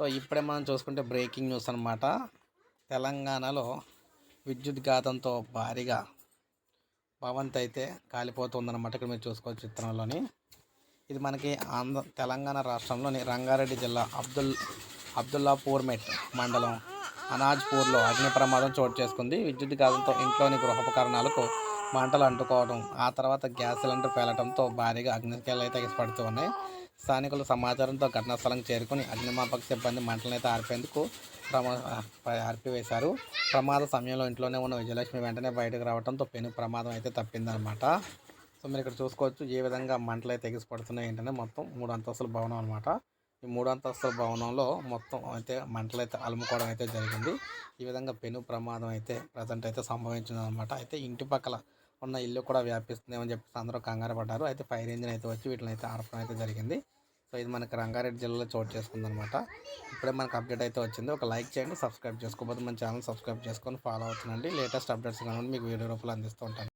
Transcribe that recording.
So ఇప్పుడే మనం చూసుకుంటే బ్రేకింగ్ న్యూస్ అనమాట తెలంగాణలో విద్యుత్ ఘాతంతో భారీగా భవంతి అయితే కాలిపోతుందన్నమాట ఇక్కడ మీరు చూసుకోవచ్చు చిత్రంలోని. ఇది మనకి ఆంధ్ర తెలంగాణ రాష్ట్రంలోని రంగారెడ్డి జిల్లా అబ్దుల్ అబ్దుల్లాపూర్ మెట్ మండలం అనాజ్పూర్లో అగ్ని ప్రమాదం చోటు చేసుకుంది. విద్యుత్ ఘాతంతో ఇంట్లోని గృహోపకరణాలకు మంటలు అంటుకోవడం ఆ తర్వాత గ్యాస్ సిలిండర్ పేలటంతో భారీగా అగ్నికేలు అయితే ఎగసిపడుతూ ఉన్నాయి. స్థానికులు సమాచారంతో ఘటనా స్థలం చేరుకుని అగ్నిమాపక సిబ్బంది మంటలను అయితే ఆర్పేందుకు ప్రమా ఆర్పివేశారు. ప్రమాద సమయంలో ఇంట్లోనే ఉన్న విజయలక్ష్మి వెంటనే బయటకు రావడంతో పెను ప్రమాదం అయితే తప్పిందనమాట సో మీరు ఇక్కడ చూసుకోవచ్చు ఏ విధంగా మంటలు అయితే ఎగిసిపడుతున్నాయి ఏంటంటే మొత్తం మూడు అంతస్తుల భవనం అనమాట ఈ మూడు అంతస్తుల భవనంలో మొత్తం అయితే మంటలు అయితే అలుముకోవడం అయితే జరిగింది. ఈ విధంగా పెను ప్రమాదం అయితే ప్రజెంట్ అయితే సంభవించింది అనమాట అయితే ఇంటి పక్కల ఉన్న ఇల్లు కూడా వ్యాపిస్తుందేమని చెప్పేసి అందరూ కంగారు పడ్డారు. అయితే ఫైర్ ఇంజిన్ అయితే వచ్చి వీటిని అయితే ఆర్పడం అయితే జరిగింది. సో ఇది మనకి రంగారెడ్డి జిల్లాలో చోటు చేసుకుందనమాట ఇప్పుడే మనకు అప్డేట్ అయితే వచ్చింది. ఒక లైక్ చేయండి సబ్స్క్రైబ్ చేసుకోకపోతే మన ఛానల్ సబ్స్క్రైబ్ చేసుకొని ఫాలో అవుతుందండి లేటెస్ట్ అప్డేట్స్ కానీ మీకు వీడియో రూపంలో అందిస్తూ ఉంటాను.